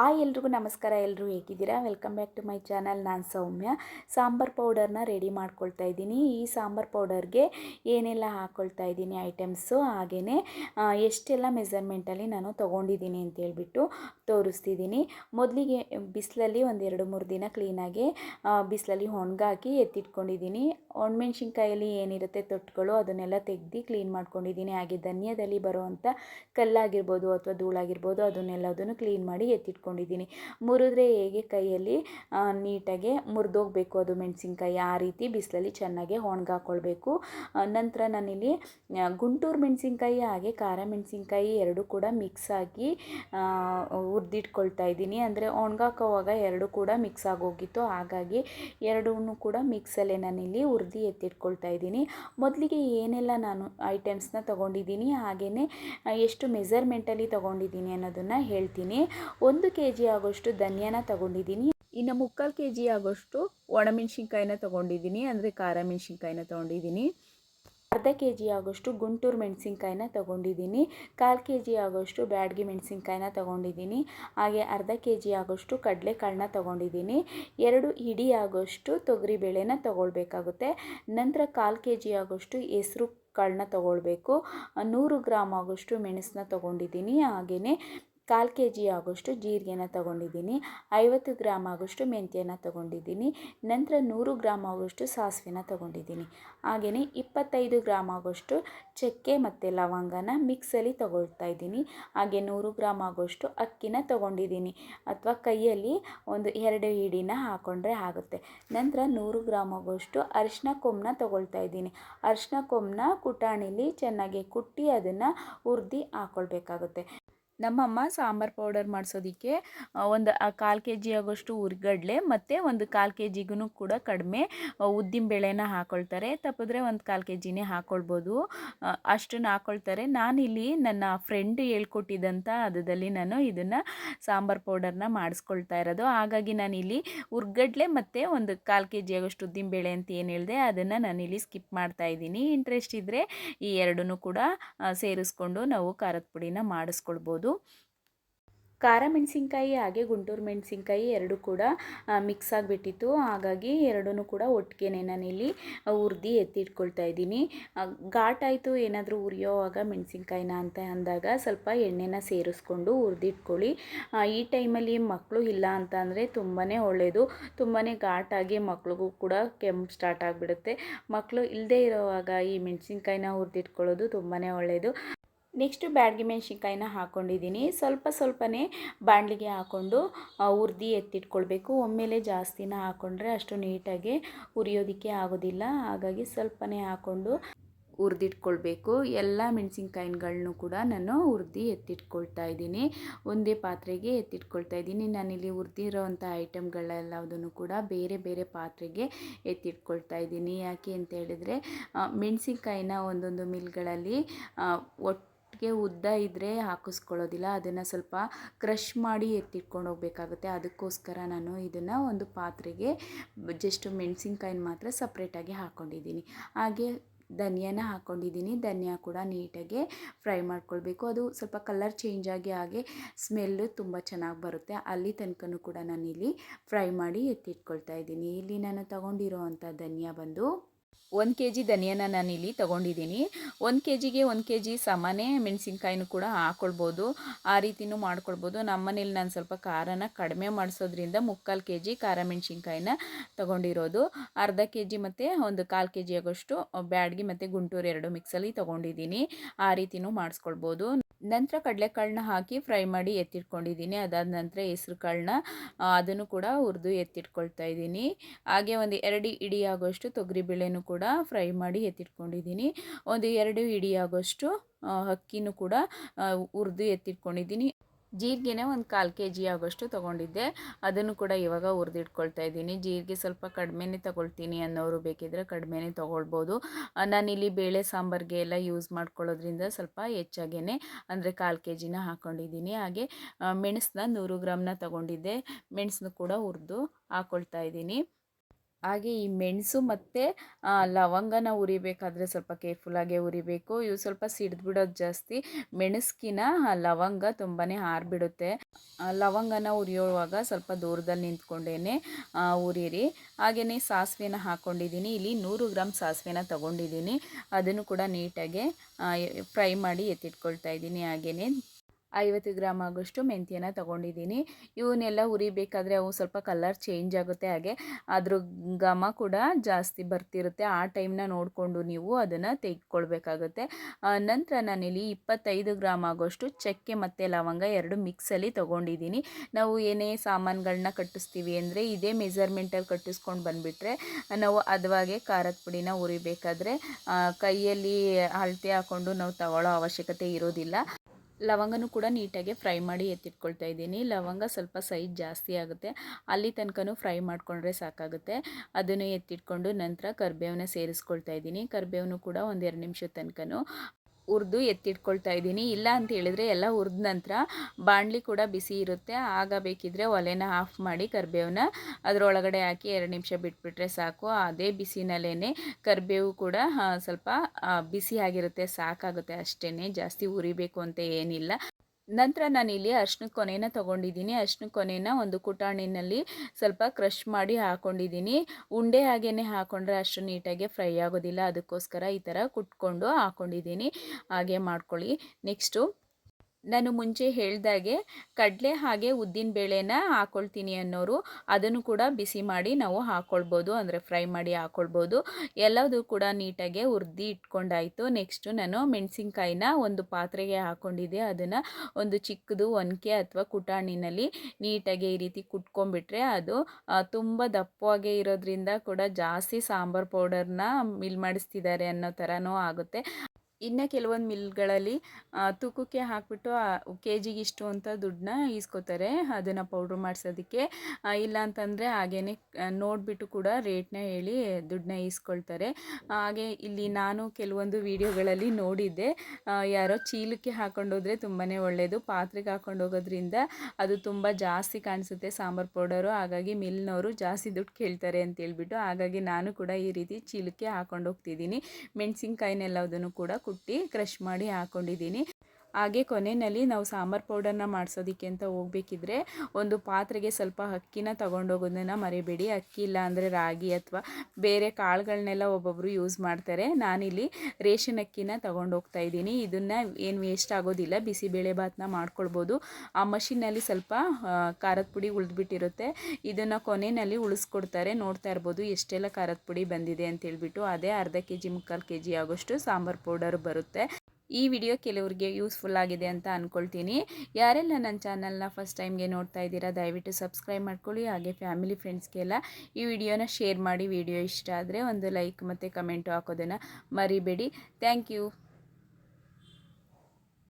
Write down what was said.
ಆ ಎಲ್ರಿಗೂ ನಮಸ್ಕಾರ ಎಲ್ಲರೂ ಹೇಗಿದ್ದೀರಾ? Welcome back to my channel ನಾನು ಸೌಮ್ಯ. ಸಾಂಬಾರ್ ಪೌಡರ್ನ ರೆಡಿ ಮಾಡ್ಕೊಳ್ತಾ ಇದ್ದೀನಿ. ಈ ಸಾಂಬಾರ್ ಪೌಡರ್ಗೆ ಏನೆಲ್ಲ ಹಾಕ್ಕೊಳ್ತಾ ಇದ್ದೀನಿ ಐಟಮ್ಸು ಹಾಗೆಯೇ ಎಷ್ಟೆಲ್ಲ ಮೆಸರ್ಮೆಂಟಲ್ಲಿ ನಾನು ತೊಗೊಂಡಿದ್ದೀನಿ ಅಂತೇಳ್ಬಿಟ್ಟು ತೋರಿಸ್ತಿದ್ದೀನಿ. ಮೊದಲಿಗೆ ಬಿಸಿಲಲ್ಲಿ ಒಂದು ಎರಡು ಮೂರು ದಿನ ಕ್ಲೀನಾಗಿ ಬಿಸಿಲಲ್ಲಿ ಒಣಗಾಕಿ ಎತ್ತಿಟ್ಕೊಂಡಿದ್ದೀನಿ. ಒಣಮೆಣ್ಸಿನ್ಕಾಯಲ್ಲಿ ಏನಿರುತ್ತೆ ತೊಟ್ಟುಗಳು ಅದನ್ನೆಲ್ಲ ತೆಗ್ದು ಕ್ಲೀನ್ ಮಾಡ್ಕೊಂಡಿದ್ದೀನಿ. ಹಾಗೆ ಧನ್ಯದಲ್ಲಿ ಬರುವಂಥ ಕಲ್ಲಾಗಿರ್ಬೋದು ಅಥವಾ ಧೂಳಾಗಿರ್ಬೋದು, ಅದನ್ನೆಲ್ಲದನ್ನು ಕ್ಲೀನ್ ಮಾಡಿ ಎತ್ತಿಟ್ಕೊಂಡಿದ್ದೀನಿ. ಮುರಿದ್ರೆ ಹೇಗೆ ಕೈಯಲ್ಲಿ ನೀಟಾಗಿ ಮುರಿದೋಗ್ಬೇಕು ಅದು ಮೆಣಸಿನ್ಕಾಯಿ? ಆ ರೀತಿ ಬಿಸಿಲಲ್ಲಿ ಚೆನ್ನಾಗಿ ಒಣಗಾಕೊಳ್ಬೇಕು. ನಂತರ ನಾನಿಲ್ಲಿ ಗುಂಟೂರು ಮೆಣಸಿನ್ಕಾಯಿ ಹಾಗೆ ಖಾರ ಮೆಣಸಿನ್ಕಾಯಿ ಎರಡು ಕೂಡ ಮಿಕ್ಸ್ ಆಗಿ ಹುರಿದಿಟ್ಕೊಳ್ತಾ ಇದ್ದೀನಿ. ಅಂದರೆ ಒಣಗಾಕೋವಾಗ ಎರಡು ಕೂಡ ಮಿಕ್ಸ್ ಆಗೋಗಿತ್ತು. ಹಾಗಾಗಿ ಎರಡೂ ಕೂಡ ಮಿಕ್ಸಲ್ಲೇ ನಾನಿಲ್ಲಿ ಹುರಿದು ಎತ್ತಿಟ್ಕೊಳ್ತಾ ಇದ್ದೀನಿ. ಮೊದಲಿಗೆ ಏನೆಲ್ಲ ನಾನು ಐಟಮ್ಸ್ನ ತೊಗೊಂಡಿದ್ದೀನಿ ಹಾಗೆಯೇ ಎಷ್ಟು ಮೆಸರ್ಮೆಂಟಲ್ಲಿ ತೊಗೊಂಡಿದ್ದೀನಿ ಅನ್ನೋದನ್ನು ಹೇಳ್ತೀನಿ. ಒಂದು ಕೆ ಜಿ ಆಗೋಷ್ಟು ಧನಿಯಾನ ತೊಗೊಂಡಿದ್ದೀನಿ. ಇನ್ನು ಮುಕ್ಕಾಲು ಕೆ ಜಿ ಆಗೋಷ್ಟು ಒಣಮೆಣ್ಸಿನ್ಕಾಯಿನ ತೊಗೊಂಡಿದ್ದೀನಿ, ಅಂದರೆ ಖಾರ ಮೆಣಸಿನ್ಕಾಯಿನ ತೊಗೊಂಡಿದ್ದೀನಿ. ಅರ್ಧ ಕೆ ಜಿ ಆಗೋಷ್ಟು ಗುಂಟೂರು ಮೆಣಸಿನ್ಕಾಯಿನ ತೊಗೊಂಡಿದ್ದೀನಿ. ಕಾಲು ಕೆ ಜಿ ಆಗೋಷ್ಟು ಬ್ಯಾಡಗಿ ಮೆಣಸಿನ್ಕಾಯಿನ ತೊಗೊಂಡಿದ್ದೀನಿ. ಹಾಗೆ ಅರ್ಧ ಕೆ ಜಿ ಆಗೋಷ್ಟು ಕಡಲೆಕಾಳನ್ನ ತೊಗೊಂಡಿದ್ದೀನಿ. ಎರಡು ಹಿಡಿ ಆಗೋಷ್ಟು ತೊಗರಿಬೇಳೆನ ತೊಗೊಳ್ಬೇಕಾಗುತ್ತೆ. ನಂತರ ಕಾಲು ಕೆ ಜಿ ಆಗೋಷ್ಟು ಹೆಸ್ರು ಕಾಳನ್ನ ತೊಗೊಳ್ಬೇಕು. ನೂರು ಗ್ರಾಮ್ ಆಗೋಷ್ಟು ಮೆಣಸನ್ನ ತೊಗೊಂಡಿದ್ದೀನಿ. ಹಾಗೆಯೇ ಕಾಲು ಕೆ ಜಿ ಆಗೋಷ್ಟು ಜೀರಿಗೆನ ತಗೊಂಡಿದ್ದೀನಿ, ಐವತ್ತು ಗ್ರಾಮ್ ಆಗೋಷ್ಟು ಮೆಂತ್ಯನ ತೊಗೊಂಡಿದ್ದೀನಿ, ನಂತರ ನೂರು ಗ್ರಾಮ್ ಆಗೋಷ್ಟು ಸಾಸಿವೆನ ತಗೊಂಡಿದ್ದೀನಿ. ಹಾಗೆಯೇ ಇಪ್ಪತ್ತೈದು ಗ್ರಾಮ್ ಆಗೋಷ್ಟು ಚಕ್ಕೆ ಮತ್ತು ಲವಂಗನ ಮಿಕ್ಸಲ್ಲಿ ತಗೊಳ್ತಾ ಇದ್ದೀನಿ. ಹಾಗೆ ನೂರು ಗ್ರಾಮ್ ಆಗೋಷ್ಟು ಅಕ್ಕಿನ ತಗೊಂಡಿದ್ದೀನಿ. ಅಥವಾ ಕೈಯಲ್ಲಿ ಒಂದು ಎರಡು ಹಿಡಿನ ಹಾಕ್ಕೊಂಡ್ರೆ ಆಗುತ್ತೆ. ನಂತರ ನೂರು ಗ್ರಾಮ್ ಆಗೋಷ್ಟು ಅರಿಶಿನ ಕೊಮ್ಮನ ತಗೊಳ್ತಾ ಇದ್ದೀನಿ. ಅರಿಶಿನ ಕೊಮ್ಮನ ಕುಟಾಣಿಲಿ ಚೆನ್ನಾಗಿ ಕುಟ್ಟಿ ಅದನ್ನು ಹುರ್ದು ಹಾಕ್ಕೊಳ್ಬೇಕಾಗುತ್ತೆ ನಮ್ಮಮ್ಮ ಸಾಂಬಾರು ಪೌಡರ್ ಮಾಡಿಸೋದಕ್ಕೆ ಒಂದು ಕಾಲು ಕೆ ಜಿ ಆಗೋಷ್ಟು ಹುರ್ಗಡ್ಲೆ ಮತ್ತು ಒಂದು ಕಾಲು ಕೆ ಜಿಗೂ ಕೂಡ ಕಡಿಮೆ ಉದ್ದಿನ ಬೇಳೆನ ಹಾಕ್ಕೊಳ್ತಾರೆ ತಪ್ಪಿದ್ರೆ ಒಂದು ಕಾಲು ಕೆ ಜಿನೇ ಹಾಕ್ಕೊಳ್ಬೋದು ಅಷ್ಟನ್ನು ಹಾಕ್ಕೊಳ್ತಾರೆ ನಾನಿಲ್ಲಿ ನನ್ನ ಫ್ರೆಂಡ್ ಹೇಳ್ಕೊಟ್ಟಿದ್ದಂಥ ಅದರಲ್ಲಿ ನಾನು ಇದನ್ನು ಸಾಂಬಾರು ಪೌಡರ್ನ ಮಾಡಿಸ್ಕೊಳ್ತಾ ಇರೋದು. ಹಾಗಾಗಿ ನಾನಿಲ್ಲಿ ಹುರ್ಗಡ್ಲೆ ಮತ್ತು ಒಂದು ಕಾಲು ಕೆ ಜಿ ಆಗೋಷ್ಟು ಉದ್ದಿನ ಬೇಳೆ ಅಂತ ಏನು ಹೇಳಿದೆ, ಅದನ್ನು ನಾನಿಲ್ಲಿ ಸ್ಕಿಪ್ ಮಾಡ್ತಾ ಇದ್ದೀನಿ. ಇಂಟ್ರೆಸ್ಟ್ ಇದ್ದರೆ ಈ ಎರಡನ್ನೂ ಕೂಡ ಸೇರಿಸ್ಕೊಂಡು ನಾವು ಖಾರದ ಪುಡಿನ ಮಾಡಿಸ್ಕೊಳ್ಬೋದು. ಖಾರ ಮೆಣಸಿನ್ಕಾಯಿ ಹಾಗೆ ಗುಂಟೂರು ಮೆಣಸಿನ್ಕಾಯಿ ಎರಡು ಕೂಡ ಮಿಕ್ಸ್ ಆಗಿಬಿಟ್ಟಿತ್ತು. ಹಾಗಾಗಿ ಎರಡೂ ಕೂಡ ಒಟ್ಟಿಗೆ ನಾನಿಲ್ಲಿ ಹುರ್ದು ಎತ್ತಿಟ್ಕೊಳ್ತಾ ಇದ್ದೀನಿ. ಘಾಟಾಯಿತು ಏನಾದರೂ ಉರಿಯೋವಾಗ ಮೆಣಸಿನ್ಕಾಯಿನ ಅಂತ ಅಂದಾಗ ಸ್ವಲ್ಪ ಎಣ್ಣೆನ ಸೇರಿಸ್ಕೊಂಡು ಹುರಿದಿಟ್ಕೊಳ್ಳಿ. ಈ ಟೈಮಲ್ಲಿ ಮಕ್ಕಳು ಇಲ್ಲ ಅಂತ ಅಂದರೆ ತುಂಬಾ ಒಳ್ಳೆಯದು ತುಂಬಾ ಘಾಟಾಗಿ ಮಕ್ಳಿಗೂ ಕೂಡ ಕೆಮ್ಮು ಸ್ಟಾರ್ಟ್ ಆಗಿಬಿಡುತ್ತೆ. ಮಕ್ಕಳು ಇಲ್ಲದೇ ಇರೋವಾಗ ಈ ಮೆಣಸಿನ್ಕಾಯಿನ ಹುರಿದಿಟ್ಕೊಳ್ಳೋದು ತುಂಬಾ ಒಳ್ಳೆಯದು ನೆಕ್ಸ್ಟು ಬ್ಯಾಡ್ಗೆ ಮೆಣಸಿನ್ಕಾಯಿನ ಹಾಕ್ಕೊಂಡಿದ್ದೀನಿ ಸ್ವಲ್ಪ ಸ್ವಲ್ಪನೇ ಬಾಣಲಿಗೆ ಹಾಕ್ಕೊಂಡು ಹುರ್ದು ಎತ್ತಿಟ್ಕೊಳ್ಬೇಕು. ಒಮ್ಮೆಲೆ ಜಾಸ್ತಿನ ಹಾಕ್ಕೊಂಡ್ರೆ ಅಷ್ಟು ನೀಟಾಗಿ ಉರಿಯೋದಕ್ಕೆ ಆಗೋದಿಲ್ಲ. ಹಾಗಾಗಿ ಸ್ವಲ್ಪನೇ ಹಾಕ್ಕೊಂಡು ಹುರಿದಿಟ್ಕೊಳ್ಬೇಕು. ಎಲ್ಲ ಮೆಣಸಿನ್ಕಾಯಿಗಳನ್ನೂ ಕೂಡ ನಾನು ಹುರ್ದು ಎತ್ತಿಟ್ಕೊಳ್ತಾ ಇದ್ದೀನಿ. ಒಂದೇ ಪಾತ್ರೆಗೆ ಎತ್ತಿಟ್ಕೊಳ್ತಾ ಇದ್ದೀನಿ. ನಾನಿಲ್ಲಿ ಹುರಿದಿರೋವಂಥ ಐಟಮ್ಗಳೆಲ್ಲದನ್ನು ಕೂಡ ಬೇರೆ ಬೇರೆ ಪಾತ್ರೆಗೆ ಎತ್ತಿಟ್ಕೊಳ್ತಾ ಇದ್ದೀನಿ. ಯಾಕೆ ಅಂತ ಹೇಳಿದರೆ ಮೆಣಸಿನ್ಕಾಯಿನ ಒಂದೊಂದು ಮಿಲ್ಗಳಲ್ಲಿ ಒಟ್ಟು ಗೆ ಉದ್ದ ಇದ್ದರೆ ಹಾಕಿಸ್ಕೊಳ್ಳೋದಿಲ್ಲ. ಅದನ್ನು ಸ್ವಲ್ಪ ಕ್ರಷ್ ಮಾಡಿ ಎತ್ತಿಟ್ಕೊಂಡು ಹೋಗಬೇಕಾಗುತ್ತೆ. ಅದಕ್ಕೋಸ್ಕರ ನಾನು ಇದನ್ನು ಒಂದು ಪಾತ್ರೆಗೆ ಜಸ್ಟ್ ಮೆಣಸಿನ್ಕಾಯಿನ ಮಾತ್ರ ಸಪ್ರೇಟಾಗಿ ಹಾಕ್ಕೊಂಡಿದ್ದೀನಿ ಹಾಗೆ ಧನಿಯಾನ ಹಾಕ್ಕೊಂಡಿದ್ದೀನಿ ಧನಿಯಾ ಕೂಡ ನೀಟಾಗಿ ಫ್ರೈ ಮಾಡ್ಕೊಳ್ಬೇಕು. ಅದು ಸ್ವಲ್ಪ ಕಲರ್ ಚೇಂಜ್ ಆಗಿ ಹಾಗೆ ಸ್ಮೆಲ್ಲು ತುಂಬ ಚೆನ್ನಾಗಿ ಬರುತ್ತೆ. ಅಲ್ಲಿ ತನಕನೂ ಕೂಡ ನಾನು ಇಲ್ಲಿ ಫ್ರೈ ಮಾಡಿ ಎತ್ತಿಟ್ಕೊಳ್ತಾ ಇದ್ದೀನಿ. ಇಲ್ಲಿ ನಾನು ತಗೊಂಡಿರೋ ಅಂಥ ಧನಿಯಾ ಬಂದು ಒಂದು ಕೆ ಜಿ ಧನಿಯಾನ ನಾನಿಲ್ಲಿ ತೊಗೊಂಡಿದ್ದೀನಿ. ಒಂದು ಕೆ ಜಿಗೆ ಒಂದು ಕೆ ಜಿ ಸಮಾನೇ ಮೆಣಸಿನ್ಕಾಯಿನೂ ಕೂಡ ಹಾಕ್ಕೊಳ್ಬೋದು ಆ ರೀತಿಯೂ ಮಾಡ್ಕೊಳ್ಬೋದು. ನಮ್ಮ ಮನೇಲಿ ನಾನು ಸ್ವಲ್ಪ ಖಾರನ ಕಡಿಮೆ ಮಾಡಿಸೋದ್ರಿಂದ ಮುಕ್ಕಾಲು ಕೆ ಜಿ ಖಾರ ಮೆಣಸಿನ್ಕಾಯಿನ ತೊಗೊಂಡಿರೋದು. ಅರ್ಧ ಕೆ ಜಿ ಮತ್ತು ಒಂದು ಕಾಲು ಕೆ ಜಿ ಆಗೋಷ್ಟು ಬ್ಯಾಡ್ಗಿ ಮತ್ತು ಗುಂಟೂರು ಎರಡು ಮಿಕ್ಸಲ್ಲಿ ತೊಗೊಂಡಿದ್ದೀನಿ. ಆ ರೀತಿಯೂ ಮಾಡಿಸ್ಕೊಳ್ಬೋದು. ನಂತರ ಕಡಲೆಕಾಳನ್ನ ಹಾಕಿ ಫ್ರೈ ಮಾಡಿ ಎತ್ತಿಟ್ಕೊಂಡಿದ್ದೀನಿ. ಅದಾದ ನಂತರ ಹೆಸ್ರು ಕಾಳನ್ನ ಅದನ್ನು ಕೂಡ ಹುರಿದು ಎತ್ತಿಟ್ಕೊಳ್ತಾ ಇದ್ದೀನಿ. ಹಾಗೆ ಒಂದು ಎರಡು ಇಡಿ ಆಗೋಷ್ಟು ತೊಗರಿಬೇಳೆನೂ ಕೂಡ ಫ್ರೈ ಮಾಡಿ ಎತ್ತಿಟ್ಕೊಂಡಿದ್ದೀನಿ. ಒಂದು ಎರಡು ಇಡಿ ಆಗೋಷ್ಟು ಅಕ್ಕಿನೂ ಕೂಡ ಹುರಿದು ಎತ್ತಿಟ್ಕೊಂಡಿದ್ದೀನಿ. ಜೀರಿಗೆನೇ ಒಂದು ಕಾಲು ಕೆ ಜಿ ಆಗೋಷ್ಟು ತೊಗೊಂಡಿದ್ದೆ. ಅದನ್ನು ಕೂಡ ಇವಾಗ ಹುರಿದಿಟ್ಕೊಳ್ತಾ ಇದ್ದೀನಿ. ಜೀರಿಗೆ ಸ್ವಲ್ಪ ಕಡಿಮೆನೇ ತೊಗೊಳ್ತೀನಿ ಅನ್ನೋರು ಬೇಕಿದ್ರೆ ಕಡಿಮೆನೇ ತೊಗೊಳ್ಬೋದು. ನಾನಿಲ್ಲಿ ಬೇಳೆ ಸಾಂಬಾರಿಗೆ ಎಲ್ಲ ಯೂಸ್ ಮಾಡ್ಕೊಳ್ಳೋದ್ರಿಂದ ಸ್ವಲ್ಪ ಹೆಚ್ಚಾಗೇ ಅಂದರೆ ಕಾಲು ಕೆ ಜಿನ ಹಾಕ್ಕೊಂಡಿದ್ದೀನಿ ಹಾಗೆ ಮೆಣಸನ್ನ ನೂರು ಗ್ರಾಮ್ನ ತೊಗೊಂಡಿದ್ದೆ. ಮೆಣಸನ್ನು ಕೂಡ ಹುರಿದು ಹಾಕ್ಕೊಳ್ತಾ ಇದ್ದೀನಿ. ಹಾಗೆ ಈ ಮೆಣಸು ಮತ್ತು ಲವಂಗನ ಉರಿಬೇಕಾದ್ರೆ ಸ್ವಲ್ಪ ಕೇರ್ಫುಲ್ಲಾಗೆ ಉರಿಬೇಕು. ಇವು ಸ್ವಲ್ಪ ಸಿಡ್ದು ಜಾಸ್ತಿ. ಮೆಣಸ್ಕಿನ ಲವಂಗ ತುಂಬಾ ಹಾರಿಬಿಡುತ್ತೆ ಲವಂಗನ ಉರಿಯೋವಾಗ ಸ್ವಲ್ಪ ದೂರದಲ್ಲಿ ನಿಂತ್ಕೊಂಡೇ ಉರಿರಿ. ಹಾಗೆಯೇ ಸಾಸಿವೆನ ಹಾಕ್ಕೊಂಡಿದ್ದೀನಿ ಇಲ್ಲಿ ನೂರು ಗ್ರಾಮ್ ಸಾಸಿವೆನ ತೊಗೊಂಡಿದ್ದೀನಿ. ಅದನ್ನು ಕೂಡ ನೀಟಾಗಿ ಫ್ರೈ ಮಾಡಿ ಎತ್ತಿಟ್ಕೊಳ್ತಾ ಇದ್ದೀನಿ. ಹಾಗೆಯೇ ಐವತ್ತು ಗ್ರಾಮ್ ಆಗೋಷ್ಟು ಮೆಂತ್ಯನ ತೊಗೊಂಡಿದ್ದೀನಿ. ಇವನ್ನೆಲ್ಲ ಹುರಿಬೇಕಾದ್ರೆ ಅವು ಸ್ವಲ್ಪ ಕಲರ್ ಚೇಂಜ್ ಆಗುತ್ತೆ. ಹಾಗೆ ಅದ್ರ ಘಮ ಕೂಡ ಜಾಸ್ತಿ ಬರ್ತಿರುತ್ತೆ. ಆ ಟೈಮ್ನ ನೋಡಿಕೊಂಡು ನೀವು ಅದನ್ನು ತೆಗೆದುಕೊಳ್ಬೇಕಾಗುತ್ತೆ. ನಂತರ ನಾನಿಲ್ಲಿ ಇಪ್ಪತ್ತೈದು ಗ್ರಾಮ್ ಆಗೋಷ್ಟು ಚಕ್ಕೆ ಮತ್ತು ಲವಂಗ ಎರಡು ಮಿಕ್ಸಲ್ಲಿ ತೊಗೊಂಡಿದ್ದೀನಿ. ನಾವು ಏನೇ ಸಾಮಾನುಗಳನ್ನ ಕಟ್ಟಿಸ್ತೀವಿ ಅಂದರೆ ಇದೇ ಮೆಜರ್ಮೆಂಟಲ್ಲಿ ಕಟ್ಟಿಸ್ಕೊಂಡು ಬಂದುಬಿಟ್ರೆ ನಾವು ಅದವಾಗೆ ಖಾರದ ಪುಡಿನ ಉರಿಬೇಕಾದ್ರೆ ಕೈಯಲ್ಲಿ ಅಳತೆ ಹಾಕ್ಕೊಂಡು ನಾವು ತಗೊಳ್ಳೋ ಅವಶ್ಯಕತೆ ಇರೋದಿಲ್ಲ. ಲವಂಗನೂ ಕೂಡ ನೀಟಾಗಿ ಫ್ರೈ ಮಾಡಿ ಎತ್ತಿಟ್ಕೊಳ್ತಾ ಇದ್ದೀನಿ. ಲವಂಗ ಸ್ವಲ್ಪ ಸೈಜ್ ಜಾಸ್ತಿ ಆಗುತ್ತೆ. ಅಲ್ಲಿ ತನಕನೂ ಫ್ರೈ ಮಾಡಿಕೊಂಡ್ರೆ ಸಾಕಾಗುತ್ತೆ. ಅದನ್ನು ಎತ್ತಿಟ್ಕೊಂಡು ನಂತರ ಕರಿಬೇವನ್ನ ಸೇರಿಸ್ಕೊಳ್ತಾ ಇದ್ದೀನಿ. ಕರಿಬೇವನು ಕೂಡ ಒಂದೆರಡು ನಿಮಿಷದ ತನಕನೂ ಹುರಿದು ಎತ್ತಿಟ್ಕೊಳ್ತಾ ಇದ್ದೀನಿ. ಇಲ್ಲ ಅಂತ ಹೇಳಿದ್ರೆ ಎಲ್ಲ ಹುರಿದ ನಂತರ ಬಾಣಲಿ ಕೂಡ ಬಿಸಿ ಇರುತ್ತೆ. ಆಗ ಬೇಕಿದ್ರೆ ಒಲೆನ ಆಫ್ ಮಾಡಿ ಕರಿಬೇವನ್ನ ಅದರೊಳಗಡೆ ಹಾಕಿ ಎರಡು ನಿಮಿಷ ಬಿಟ್ಬಿಟ್ರೆ ಸಾಕು. ಅದೇ ಬಿಸಿನಲ್ಲೇ ಕರಿಬೇವು ಕೂಡ ಸ್ವಲ್ಪ ಬಿಸಿ ಆಗಿರುತ್ತೆ. ಸಾಕಾಗುತ್ತೆ ಅಷ್ಟೇ ಜಾಸ್ತಿ ಉರಿಬೇಕು ಅಂತ ಏನಿಲ್ಲ. ನಂತರ ನಾನಿಲ್ಲಿ ಅರ್ಶಿನ ಕೊನೆನ ತೊಗೊಂಡಿದ್ದೀನಿ. ಅರ್ಶಿನ ಕೊನೆನ ಒಂದು ಕುಟಾಣಿನಲ್ಲಿ ಸ್ವಲ್ಪ ಕ್ರಷ್ ಮಾಡಿ ಹಾಕ್ಕೊಂಡಿದ್ದೀನಿ ಉಂಡೆ ಹಾಗೇ ಹಾಕ್ಕೊಂಡ್ರೆ ಅಷ್ಟು ನೀಟಾಗಿ ಫ್ರೈ ಆಗೋದಿಲ್ಲ. ಅದಕ್ಕೋಸ್ಕರ ಈ ಥರ ಕುಟ್ಕೊಂಡು ಹಾಕ್ಕೊಂಡಿದ್ದೀನಿ ಹಾಗೆ ಮಾಡ್ಕೊಳ್ಳಿ. ನೆಕ್ಸ್ಟು ನಾನು ಮುಂಚೆ ಹೇಳಿದಾಗೆ ಕಡಲೆ ಹಾಗೆ ಉದ್ದಿನ ಬೇಳೆನ ಹಾಕ್ಕೊಳ್ತೀನಿ ಅನ್ನೋರು, ಅದನ್ನು ಕೂಡ ಬಿಸಿ ಮಾಡಿ ನಾವು ಹಾಕ್ಕೊಳ್ಬೋದು ಅಂದರೆ ಫ್ರೈ ಮಾಡಿ ಹಾಕ್ಕೊಳ್ಬೋದು ಎಲ್ಲದು ಕೂಡ ನೀಟಾಗಿ ಹುರಿದು ಇಟ್ಕೊಂಡಾಯಿತು. ನೆಕ್ಸ್ಟು ನಾನು ಮೆಣಸಿನ್ಕಾಯಿನ ಒಂದು ಪಾತ್ರೆಗೆ ಹಾಕ್ಕೊಂಡಿದ್ದೆ ಅದನ್ನು ಒಂದು ಚಿಕ್ಕದು ಒನಕೆ ಅಥವಾ ಕುಟಾಣಿನಲ್ಲಿ ನೀಟಾಗಿ ಈ ರೀತಿ ಕುಟ್ಕೊಂಡ್ಬಿಟ್ರೆ ಅದು ತುಂಬ ದಪ್ಪವಾಗೇ ಇರೋದ್ರಿಂದ ಕೂಡ ಜಾಸ್ತಿ ಸಾಂಬಾರು ಪೌಡರ್ನ ಮಿಲ್ ಮಾಡಿಸ್ತಿದ್ದಾರೆ ಅನ್ನೋ ಥರನೂ ಆಗುತ್ತೆ. ಇನ್ನು ಕೆಲವೊಂದು ಮಿಲ್ಗಳಲ್ಲಿ ತೂಕಕ್ಕೆ ಹಾಕಿಬಿಟ್ಟು ಕೆ ಜಿಗೆ ಇಷ್ಟು ಅಂತ ದುಡ್ಡನ್ನ ಈಸ್ಕೋತಾರೆ, ಅದನ್ನು ಪೌಡ್ರ್ ಮಾಡಿಸೋದಕ್ಕೆ. ಇಲ್ಲ ಅಂತಂದರೆ ಹಾಗೇ ನೋಡಿಬಿಟ್ಟು ಕೂಡ ರೇಟ್ನ ಹೇಳಿ ದುಡ್ಡನ್ನ ಈಸ್ಕೊಳ್ತಾರೆ. ಹಾಗೆ ಇಲ್ಲಿ ನಾನು ಕೆಲವೊಂದು ವೀಡಿಯೋಗಳಲ್ಲಿ ನೋಡಿದ್ದೆ. ಯಾರೋ ಚೀಲಕ್ಕೆ ಹಾಕೊಂಡೋದ್ರೆ ತುಂಬಾ ಒಳ್ಳೆಯದು ಪಾತ್ರೆಗೆ ಹಾಕೊಂಡು ಹೋಗೋದ್ರಿಂದ ಅದು ತುಂಬ ಜಾಸ್ತಿ ಕಾಣಿಸುತ್ತೆ, ಸಾಂಬಾರು ಪೌಡರು. ಹಾಗಾಗಿ ಮಿಲ್ನವರು ಜಾಸ್ತಿ ದುಡ್ಡು ಕೇಳ್ತಾರೆ ಅಂತೇಳ್ಬಿಟ್ಟು ಹಾಗಾಗಿ ನಾನು ಕೂಡ ಈ ರೀತಿ ಚೀಲಕ್ಕೆ ಹಾಕೊಂಡು ಹೋಗ್ತಿದ್ದೀನಿ. ಮೆಣಸಿನ್ಕಾಯಿನೆಲ್ಲದನ್ನು ಕೂಡ ಕುಟ್ಟಿ ಕ್ರಶ್ ಮಾಡಿ ಹಾಕ್ಕೊಂಡಿದ್ದೀನಿ ಹಾಗೆ ಕೊನೆಯಲ್ಲಿ ನಾವು ಸಾಂಬಾರು ಪೌಡರ್ನ ಮಾಡಿಸೋದಕ್ಕೆ ಅಂತ ಹೋಗ್ಬೇಕಿದ್ರೆ ಒಂದು ಪಾತ್ರೆಗೆ ಸ್ವಲ್ಪ ಅಕ್ಕಿನ ತೊಗೊಂಡೋಗೋದನ್ನು ಮರಿಬೇಡಿ. ಅಕ್ಕಿ ಇಲ್ಲ ಅಂದರೆ ರಾಗಿ ಅಥವಾ ಬೇರೆ ಕಾಳುಗಳನ್ನೆಲ್ಲ ಒಬ್ಬೊಬ್ಬರು ಯೂಸ್ ಮಾಡ್ತಾರೆ. ನಾನಿಲ್ಲಿ ರೇಷನ್ ಅಕ್ಕಿನ ತೊಗೊಂಡೋಗ್ತಾ ಇದ್ದೀನಿ. ಇದನ್ನು ಏನು ವೇಸ್ಟ್ ಆಗೋದಿಲ್ಲ. ಬಿಸಿಬೇಳೆ ಭಾತನ ಮಾಡ್ಕೊಳ್ಬೋದು. ಆ ಮಷಿನಲ್ಲಿ ಸ್ವಲ್ಪ ಖಾರದ ಪುಡಿ ಉಳಿದ್ಬಿಟ್ಟಿರುತ್ತೆ. ಇದನ್ನು ಕೊನೆಯಲ್ಲಿ ಉಳಿಸ್ಕೊಡ್ತಾರೆ. ನೋಡ್ತಾ ಇರ್ಬೋದು ಎಷ್ಟೆಲ್ಲ ಖಾರದ ಪುಡಿ ಬಂದಿದೆ ಅಂತ ಹೇಳ್ಬಿಟ್ಟು. ಅದೇ ಅರ್ಧ ಕೆ ಜಿ ಮುಕ್ಕಾಲು ಕೆ ಜಿ ಆಗೋಷ್ಟು ಸಾಂಬಾರು ಪೌಡರ್ ಬರುತ್ತೆ. ಈ ವಿಡಿಯೋ ಕೆಲವರಿಗೆ ಯೂಸ್ಫುಲ್ ಆಗಿದೆ ಅಂತ ಅಂದ್ಕೊಳ್ತೀನಿ ಯಾರೆಲ್ಲ ನನ್ನ ಚಾನಲ್ನ ಫಸ್ಟ್ ಟೈಮ್ಗೆ ನೋಡ್ತಾ ಇದ್ದೀರಾ, ದಯವಿಟ್ಟು ಸಬ್ಸ್ಕ್ರೈಬ್ ಮಾಡ್ಕೊಳ್ಳಿ. ಹಾಗೆ ಫ್ಯಾಮಿಲಿ ಫ್ರೆಂಡ್ಸ್ಗೆಲ್ಲ ಈ ವಿಡಿಯೋನ ಶೇರ್ ಮಾಡಿ. ವಿಡಿಯೋ ಇಷ್ಟ ಆದರೆ ಒಂದು ಲೈಕ್ ಮತ್ತು ಕಮೆಂಟು ಹಾಕೋದನ್ನು ಮರಿಬೇಡಿ. Thank you